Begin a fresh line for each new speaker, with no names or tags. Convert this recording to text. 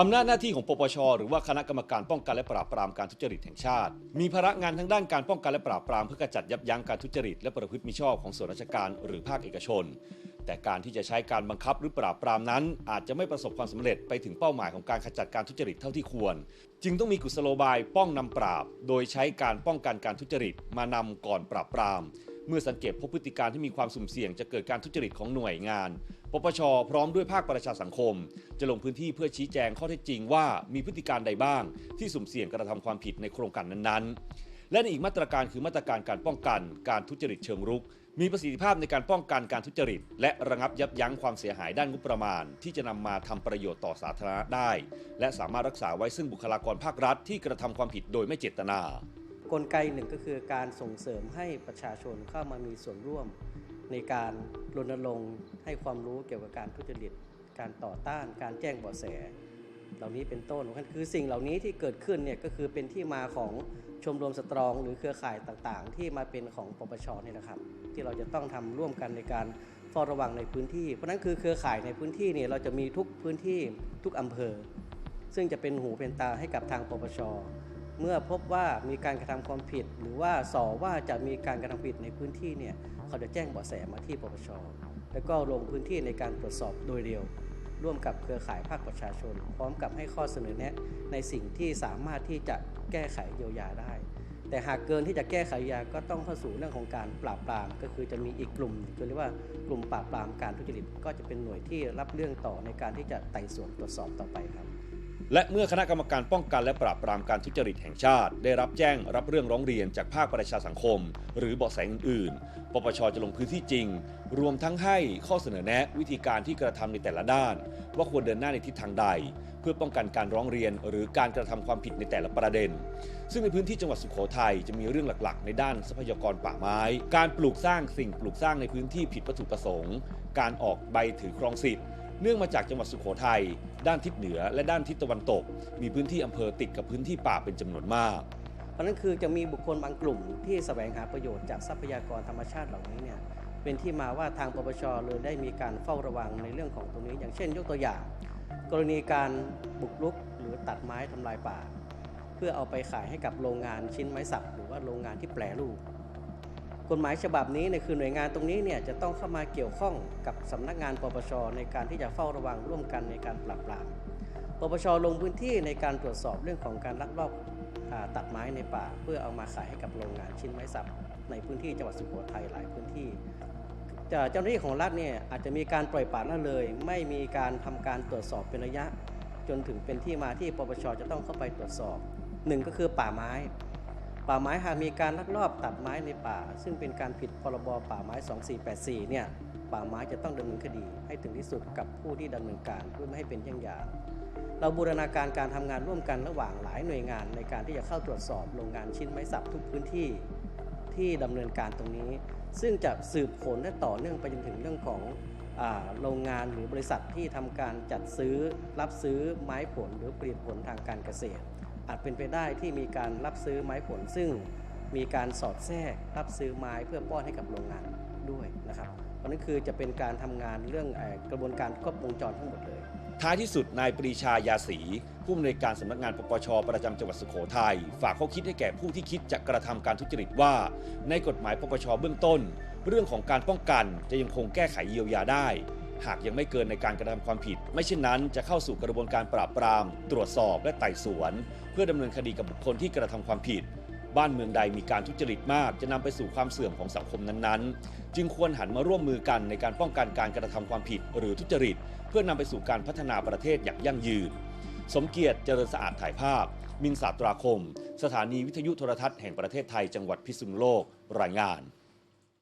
อำนาจหน้าที่ของปปช หรือว่าคณะกรรมการป้องกันและปราบปรามการทุจริตแห่งชาติ มีภาระงานทั้งด้านการป้องกันและปราบปรามเพื่อกระจัดยับยั้งการทุจริตและประพฤติมิชอบของส่วนราชการหรือภาคเอกชน แต่การที่จะใช้การบังคับหรือปราบปรามนั้น อาจจะไม่ประสบความสำเร็จไปถึงเป้าหมายของการขจัดการทุจริตเท่าที่ควร จึงต้องมีกุศโลบายป้องนำปราบ โดยใช้การป้องกันการทุจริตมานำก่อนปราบปราม เมื่อสังเกตพบพฤติการที่มีความสุ่มเสี่ยงจะเกิดการทุจริตของหน่วยงาน ปปช พร้อมด้วยภาคประชาสังคม จะลงพื้นที่เพื่อชี้แจงข้อเท็จจริงว่ามีพฤติการใดบ้าง ที่สุ่มเสี่ยงกระทำความผิดในโครงการนั้นๆ และในอีกมาตรการคือมาตรการการป้องกัน การทุจริตเชิงรุก มีประสิทธิภาพในการป้องกันการทุจริต และระงับยับยั้งความเสียหายด้านงบประมาณ ที่จะนำมาทำประโยชน์ต่อสาธารณะได้ และสามารถรักษาไว้ซึ่งบุคลากรภาครัฐที่กระทำความผิดโดยไม่เจตนา
กลไกหนึ่งก็คือการส่งเสริมให้ประชาชนเข้ามามีส่วนร่วม ในการรณรงค์ให้ความรู้เกี่ยวกับการทุจริต การต่อต้าน การแจ้งเบาะแส เหล่านี้เป็นต้นคือสิ่งเหล่านี้ที่เกิดขึ้นเนี่ยก็คือเป็นที่มาของชมรมสตรอง หรือเครือข่ายต่างๆ ที่มาเป็นของปปชนี่นะครับ ที่เราจะต้องทำร่วมกันในการเฝ้าระวังในพื้นที่ เพราะนั้นคือเครือข่ายในพื้นที่เนี่ยเราจะมีทุกพื้นที่ทุกอำเภอ ซึ่งจะเป็นหูเป็นตาให้กับทางปปช เมื่อพบว่ามีการกระทำความผิด หรือว่าสอว่าจะมีการกระทำผิดในพื้นที่เนี่ยเขาจะแจ้งเบาะแสมาที่ปปช แล้วก็ลงพื้นที่ในการตรวจสอบโดยเร็ว ร่วมกับเครือข่ายภาคประชาชน พร้อมกับให้ข้อเสนอแนะในสิ่งที่สามารถที่จะแก้ไขเยียวยาได้ แต่หากเกินที่จะแก้ไขเยียวยาก็ต้องเข้าสู่เรื่องของการปราบปราม ก็คือจะมีอีกกลุ่มจะเรียกว่ากลุ่มปราบปรามการทุจริตก็จะเป็นหน่วยที่รับเรื่องต่อในการที่จะไต่สวนตรวจสอบต่อไปครับ
และเมื่อคณะกรรมการป้องกันและปราบปรามการทุจริตแห่งชาติ ได้รับแจ้งรับเรื่องร้องเรียนจากภาคประชาสังคม หรือเบาะแสอื่นๆ ปปชจะลงพื้นที่จริง รวมทั้งให้ข้อเสนอแนะวิธีการที่กระทำในแต่ละด้าน ว่าควรเดินหน้าในทิศทางใด เพื่อป้องกันการร้องเรียน หรือการกระทำความผิดในแต่ละประเด็น ซึ่งในพื้นที่จังหวัดสุโขทัยจะมีเรื่องหลักๆ ในด้านทรัพยากรป่าไม้ การปลูกสร้างสิ่งปลูกสร้างในพื้นที่ผิดวัตถุประสงค์ การออกใบถือครองสิทธิ์ เนื่องมาจากจังหวัดสุโขทัยด้านทิศเหนือและด้านทิศตะวันตก มีพื้นที่อำเภอติดกับพื้นที่ป่าเป็นจำนวนมาก
เพราะนั้นคือจะมีบุคคลบางกลุ่มที่แสวงหาประโยชน์จากทรัพยากรธรรมชาติเหล่านี้เนี่ยเป็นที่มาว่าทางปปชเลยได้มีการเฝ้าระวังในเรื่องของตรงนี้ อย่างเช่น ยกตัวอย่าง กรณีการบุกรุกหรือตัดไม้ทำลายป่า เพื่อเอาไปขายให้กับโรงงานชิ้นไม้สักหรือว่าโรงงานที่แปรรูป กฎหมายฉบับนี้เนี่ยคือหน่วยงานตรงนี้เนี่ยจะต้องเข้ามาเกี่ยวข้องกับสำนักงานปปชในการที่จะเฝ้าระวังร่วมกันในการปราบปราม ปปชลงพื้นที่ในการตรวจสอบเรื่องของการลักลอบตัดไม้ในป่า เพื่อเอามาขายให้กับโรงงานชิ้นไม้สักในพื้นที่จังหวัดสุโขทัยหลายพื้นที่เจ้าหน้าที่ของรัฐเนี่ยอาจจะมีการปล่อยปละละเลย ไม่มีการทำการตรวจสอบเป็นระยะ จนถึงเป็นที่มาที่ปปชจะต้องเข้าไปตรวจสอบหนึ่งก็คือป่าไม้ ป่าไม้หากมีการลักลอบตัดไม้ในป่า ซึ่งเป็นการผิดพรบป่าไม้ 2484 เนี่ยป่าไม้จะต้องดำเนินคดีให้ถึงที่สุดกับผู้ที่ดำเนินการเพื่อไม่ให้เป็นเยี่ยงอย่าง เราบูรณาการการทำงานร่วมกันระหว่างหลายหน่วยงานในการที่จะเข้าตรวจสอบโรงงานชิ้นไม้สักทุกพื้นที่ที่ดำเนินการตรงนี้ ซึ่งจะสืบผลและต่อเนื่องไปจนถึงเรื่องของอโรงงานหรือบริษัทที่ทำการจัดซื้อรับซื้อไม้ผลหรือผลิตผลทางการเกษตร อาจเป็นไปได้ที่มีการรับซื้อไม้ผล ซึ่งมีการสอดแทรกรับซื้อไม้เพื่อป้อนให้กับโรงงานด้วยนะครับเพราะนั่นคือจะเป็นการทำงานเรื่องกระบวนการครบวงจรทั้งหมดเลย
ท้ายที่สุดนายปรีชายาศรีผู้อำนวยการสำนักงานปปชประจำจังหวัดสุโขทัยฝากข้อคิดให้แก่ผู้ที่คิดจะกระทำการทุจริตว่า ในกฎหมายปปชเบื้องต้น เรื่องของการป้องกันจะยังคงแก้ไขเยียวยาได้ หากยังไม่เกินในการกระทำความผิด ไม่เช่นนั้นจะเข้าสู่กระบวนการปราบปราม ตรวจสอบและไต่สวน เพื่อดำเนินคดีกับบุคคลที่กระทำความผิด บ้านเมืองใดมีการทุจริตมาก จะนำไปสู่ความเสื่อมของสังคมนั้นๆ จึงควรหันมาร่วมมือกันในการป้องกันการกระทำความผิดหรือทุจริต เพื่อนำไปสู่การพัฒนาประเทศอย่างยั่งยืน สมเกียรติเจริญสะอาดถ่ายภาพ มินสาตราคม สถานีวิทยุโทรทัศน์แห่งประเทศไทยจังหวัดพิษณุโลกรายงาน